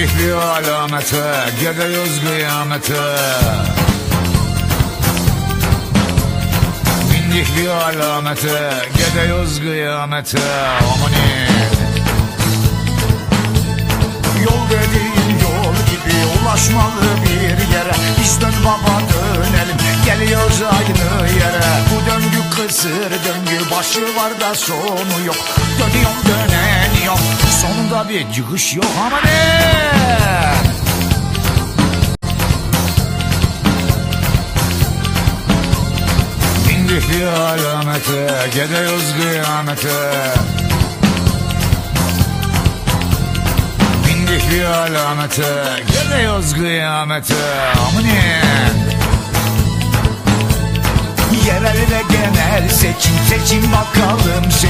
bir alamete Gidiyoruz kıyamete. Bindik bir alamete Gidiyoruz kıyamete. Amanin Yol dediğin yol gibi ulaşmalı bir yere. Biz dön baba dönelim. Geliyoruz aynı yere. Bu döngü kısır döngü başı var da sonu yok. Dönüyorum döneniyorum sonunda bir çıkış yok ama ne? Bindik bir alamete Gidiyoruz kıyamete. Bindik bir alamete Gidiyoruz kıyamete. Amanin Yerel ve genel seçim seçim bakalım seçim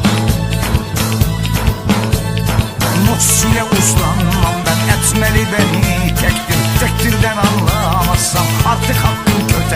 Mutsile uslanmam ben etmeli beni tektir